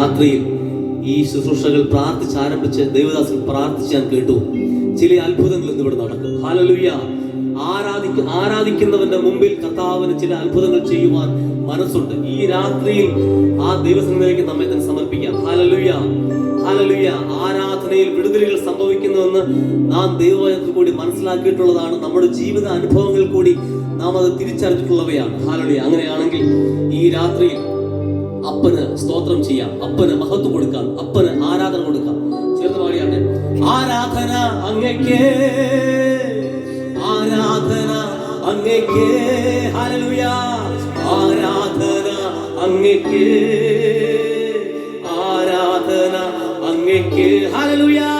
രാത്രിയിൽ ഈ ശുശ്രൂഷകൾ പ്രാർത്ഥിച്ച് ആരംഭിച്ച് ദേവദാസൻ പ്രാർത്ഥിച്ച് ഞാൻ കേട്ടു. ചില അത്ഭുതങ്ങൾ ഇന്ന് ഇവിടെ നടക്കും. ഹാലലുയ്യ ആരാധിക്ക ആരാധിക്കുന്നവന്റെ മുമ്പിൽ കർത്താവിന് ചില അത്ഭുതങ്ങൾ ചെയ്യുവാൻ മനസ്സുണ്ട്. ഈ രാത്രിയിൽ ആ ദൈവസന്നിധിയിലേക്ക് നമ്മെ തന്നെ സമർപ്പിക്കാം. ഹാലലുയ്യ ഹാലലുയ്യ ആരാധനയിൽ വിടുതലുകൾ സംഭവിക്കുന്നുവെന്ന് നാം ദൈവവചനത്തിൽ കൂടി മനസ്സിലാക്കിയിട്ടുള്ളതാണ്. നമ്മുടെ ജീവിത അനുഭവങ്ങൾ കൂടി നാം അത് തിരിച്ചറിഞ്ഞിട്ടുള്ളവയാണ്. ഹാലലുയ്യ അങ്ങനെയാണെങ്കിൽ ഈ രാത്രിയിൽ അപ്പന് സ്തോത്രം ചെയ്യാം. അപ്പന് മഹത്വം കൊടുക്കാം. അപ്പന് ആരാധന കൊടുക്കാം. ചേർന്ന് പാടിയാണ് ആരാധന അങ്ങയ്ക്ക് ആരാധന അങ്ങയ്ക്ക് ഹല്ലേലൂയ. ആരാധന അങ്ങയ്ക്ക് ആരാധന അങ്ങയ്ക്ക് ഹല്ലേലൂയ.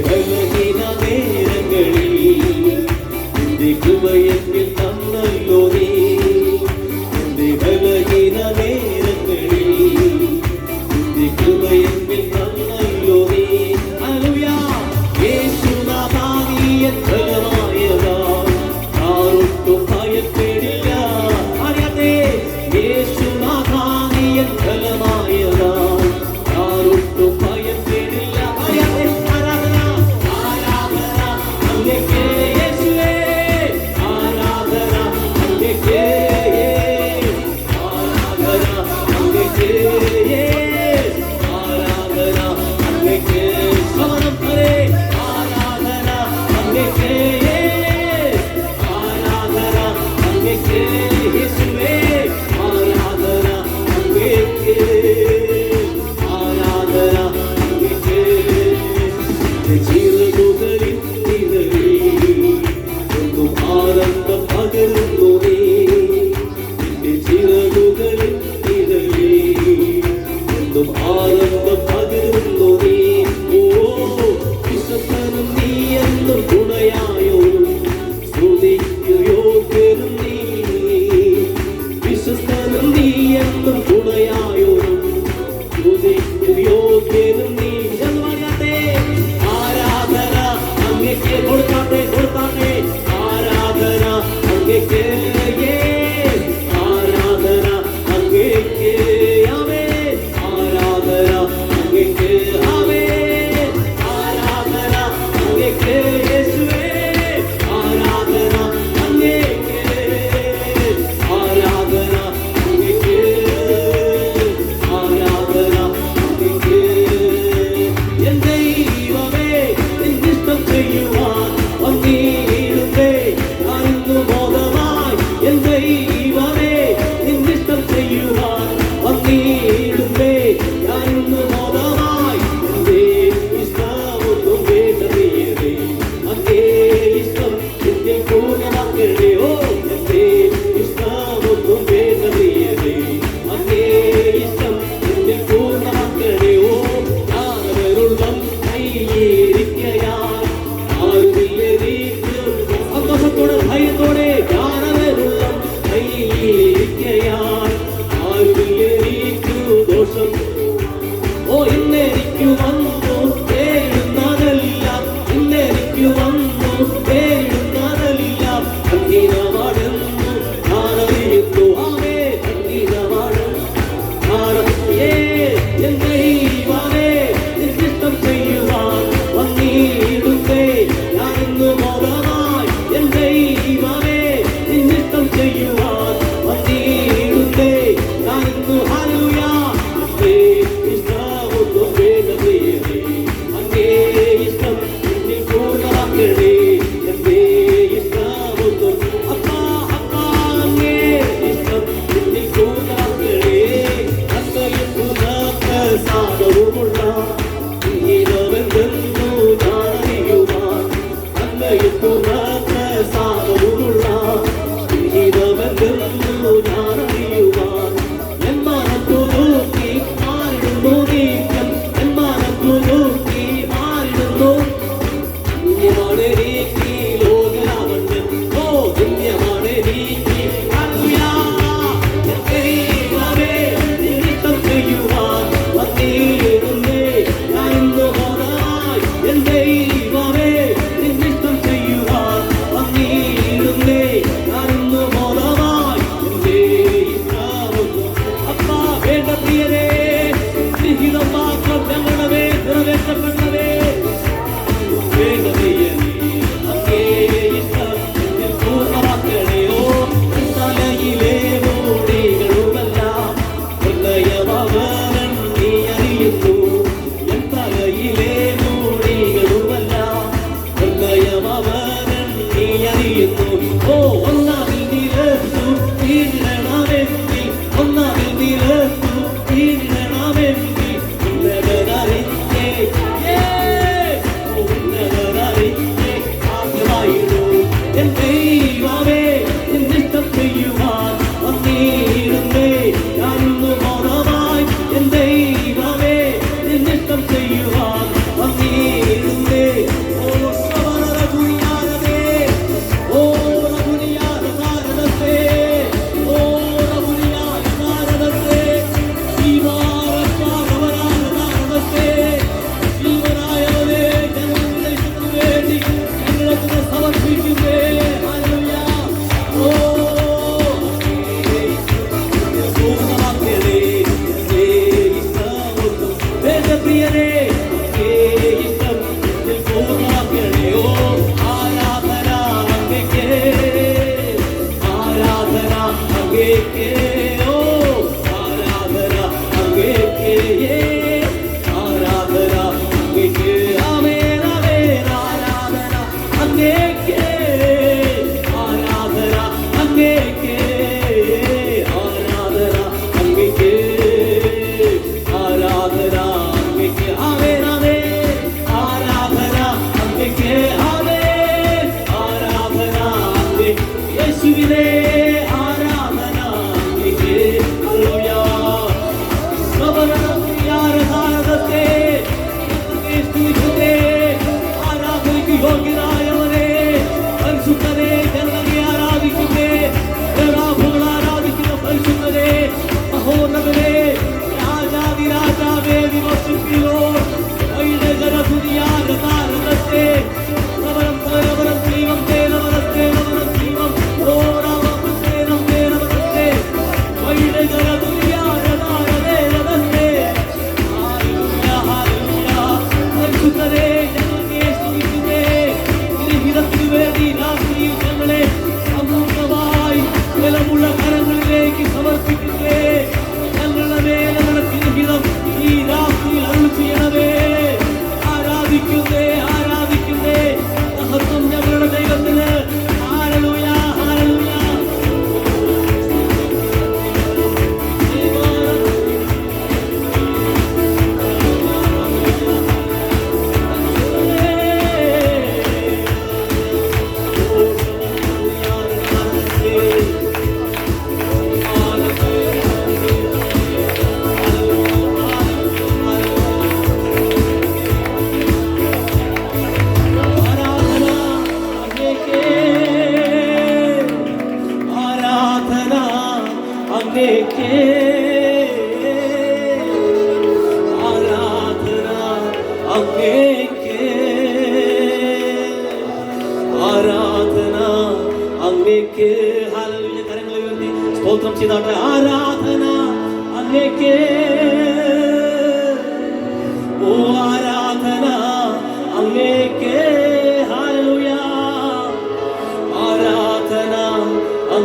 baby.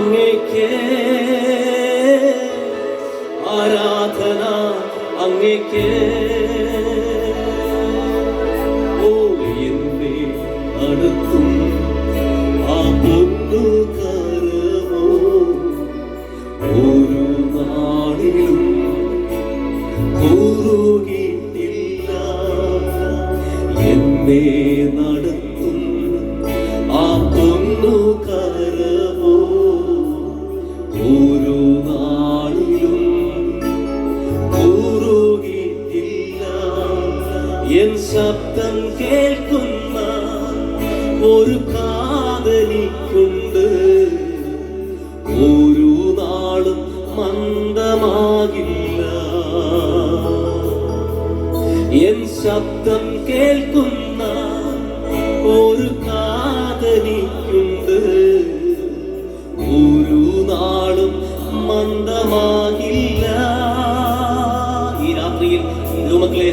അങ്ങേക്ക്. ആരാധന അങ്ങേക്ക്.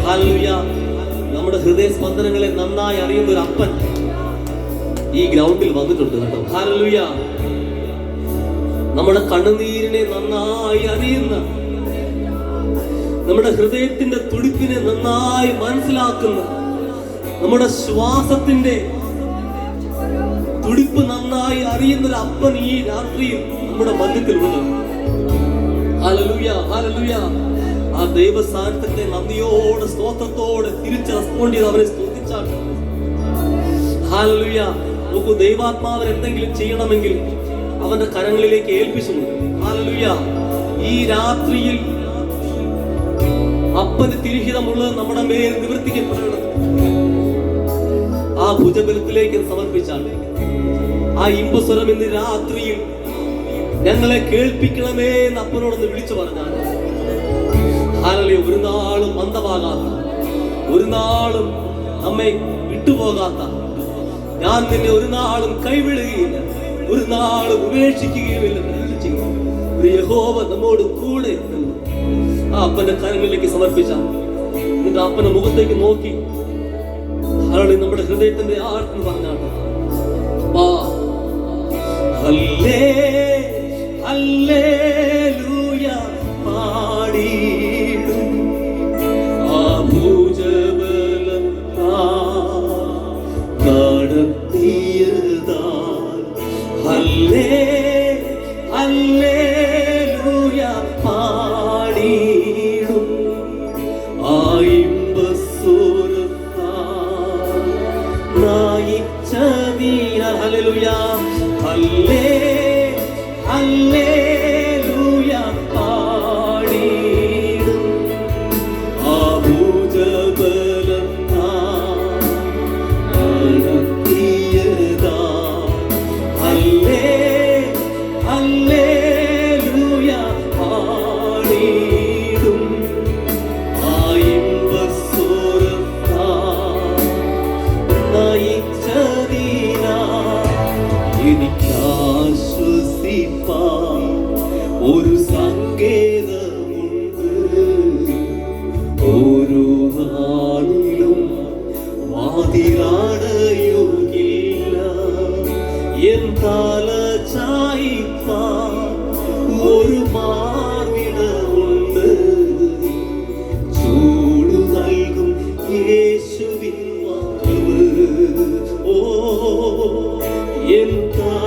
ഹാലലുയ നമ്മുടെ ഹൃദയ സ്പന്ദനങ്ങളെ നന്നായി അറിയുന്ന ഒരു അപ്പൻ ഈ ഗ്രൗണ്ടിൽ വന്നിട്ടുണ്ട് കേട്ടോ. ഹാലലുയ നമ്മുടെ കണ്ണുനീരിനെ നന്നായി അറിയുന്ന നമ്മുടെ ഹൃദയത്തിന്റെ തുടിപ്പിനെ നന്നായി മനസ്സിലാക്കുന്ന നമ്മുടെ ശ്വാസത്തിന്റെ തുടിപ്പ് നന്നായി അറിയുന്ന ഒരു അപ്പൻ ഈ രാത്രിയിൽ നമ്മുടെ മധ്യത്തിലുണ്ട് ഹാലലുയ ഹല്ലേലൂയ ആ ദൈവ സാന്നിധ്യത്തെ നന്ദിയോട് സ്തോത്രത്തോട് തിരിച്ച് റെസ്പോണ്ട് ചെയ്ത് അവരെ സ്തുതിച്ചാട്ട് നോക്കൂ ദൈവാത്മാവൻ എന്തെങ്കിലും ചെയ്യണമെങ്കിൽ അവന്റെ കരങ്ങളിലേക്ക് ഏൽപ്പിച്ചു ഈ രാത്രിയിൽ അപ്പന് തിരിഹിതമുള്ളത് നമ്മുടെ മേൽ നിവർത്തിക്കപ്പെടണം. ആ ഭുജബലത്തിലേക്ക് സമർപ്പിച്ചാണ്. ആ ഇമ്പസ്വരം ഇന്ന് രാത്രിയിൽ ഞങ്ങളെ കേൾപ്പിക്കണമേ എന്ന് അപ്പനോടൊന്ന് വിളിച്ചു പറഞ്ഞാണ്. ഹാലലിയ ഒരു നാളും മന്ദമാകാത്ത ഒരു നാളും നമ്മെ വിട്ടുപോകാത്ത. ഞാൻ നിന്നെ ഒരു നാളും കൈവിടുകയില്ല ഒരു നാളും ഉപേക്ഷിക്കുകയുമില്ല. ഒരു യഹോവ നമ്മോട് കൂടെ ആ അപ്പന്റെ കരങ്ങളിലേക്ക് സമർപ്പിച്ച എന്നിട്ട് അപ്പന്റെ മുഖത്തേക്ക് നോക്കി. ഹാലി നമ്മുടെ ഹൃദയത്തിന്റെ ആർന്ന് പറഞ്ഞാണ് അല്ലേ ഹല്ലേ You.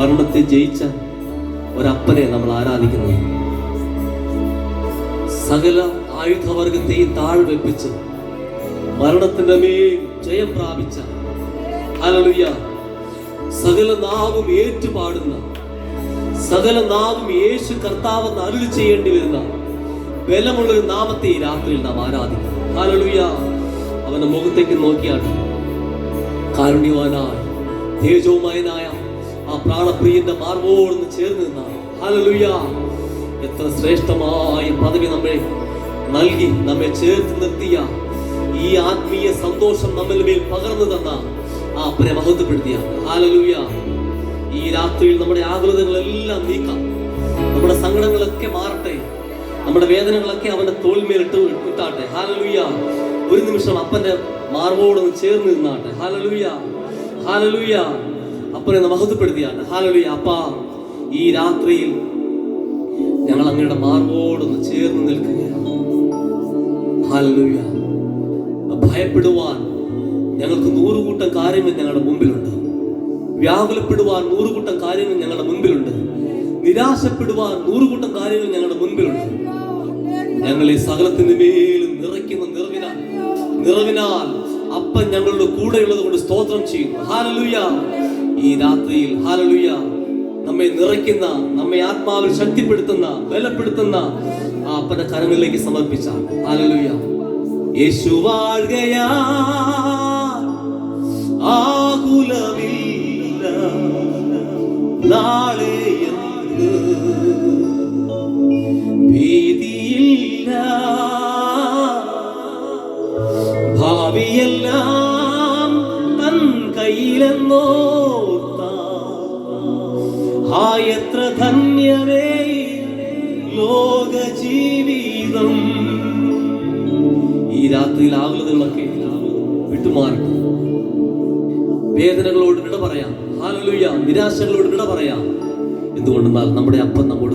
മരണത്തെ ജയിച്ച ഒരപ്പനെ നമ്മൾ ആരാധിക്കുന്നത് സകല ആയുധവർഗത്തെയും താഴ്വെപ്പിച്ച് മരണത്തിന്റെ മേൽ ജയം പ്രാപിച്ച ഹല്ലേലൂയ സകല നാവും ഏറ്റുപാടുന്ന സകല നാവും യേശു കർത്താവെന്ന് അരുളി ചെയ്യേണ്ടി വരുന്ന ബലമുള്ളൊരു നാമത്തെ ഈ രാത്രിയിൽ നാം ആരാധിക്കും. ഹല്ലേലൂയ. അവന്റെ മുഖത്തേക്ക് നോക്കിയാണ് കാരുണ്യവാനായ തേജോമയനായ ആ പ്രാണപ്രിയന്റെ മാർവോടൊന്ന് ചേർന്ന് എത്ര ശ്രേഷ്ഠമായ പദവി നമ്മെ നൽകി നമ്മെ ചേർത്ത് നിർത്തിയ. ഈ ആത്മീയ സന്തോഷം നമ്മിൽ മേൽ പകർന്നു തന്ന ആ അപ്പനെ മഹത്വപ്പെടുത്തിയ ഹാലലൂയ ഈ രാത്രിയിൽ നമ്മുടെ ആകുലതകളെല്ലാം നീക്കാം. നമ്മുടെ സങ്കടങ്ങളൊക്കെ മാറട്ടെ. നമ്മുടെ വേദനകളൊക്കെ അവന്റെ തോൽമേലിട്ട് ഇട്ടാട്ടെ. ഹാലലൂയ ഒരു നിമിഷം അപ്പന്റെ മാർവോടൊന്ന് ചേർന്ന് നിന്നാട്ടെ. ഹാലലൂയ ഹാലലൂയ അപ്പനെ മഹത്വപ്പെടുത്തിയാണ്. ഹാലോളി അപ്പ ഈ രാത്രിയിൽ ഞങ്ങൾ അങ്ങയുടെ മാർഗോടൊന്ന് ചേർന്ന് നിൽക്കുകയാണ്. ഭയപ്പെടുവാൻ ഞങ്ങൾക്ക് നൂറുകൂട്ടം കാര്യങ്ങൾ ഞങ്ങളുടെ മുമ്പിലുണ്ട്. വ്യാകുലപ്പെടുവാൻ നൂറുകൂട്ടം കാര്യങ്ങൾ ഞങ്ങളുടെ മുമ്പിലുണ്ട്. നിരാശപ്പെടുവാൻ നൂറുകൂട്ടം കാര്യങ്ങൾ ഞങ്ങളുടെ മുമ്പിലുണ്ട്. ഞങ്ങൾ ഈ സകലത്തിന് മേലും നിറയ്ക്കുന്ന നിറവിനാൽ നിറവിനാൽ അപ്പൻ ഞങ്ങളുടെ കൂടെയുള്ളത് കൊണ്ട് സ്തോത്രം ചെയ്യുന്നു. ഹാലലുയ ഈ രാത്രിയിൽ ഹാലലുയ നമ്മെ നിറയ്ക്കുന്ന നമ്മെ ആത്മാവിൽ ശക്തിപ്പെടുത്തുന്ന ബലപ്പെടുത്തുന്ന ആ അപ്പന്റെ കരങ്ങളിലേക്ക് സമർപ്പിച്ച ഹാലലുയ യേശു വാഴുകയാ ആകുലമില്ല. നാളെ ഈ രാത്രിയിൽ ആകുലതകളൊക്കെ വിട്ടുമാറി. വേദനകളോട് വിട പറയാം. ഹാലലുയ്യ നിരാശകളോട് വിട പറയാം. എന്തുകൊണ്ടെന്നാൽ നമ്മുടെ അപ്പം നമ്മോട്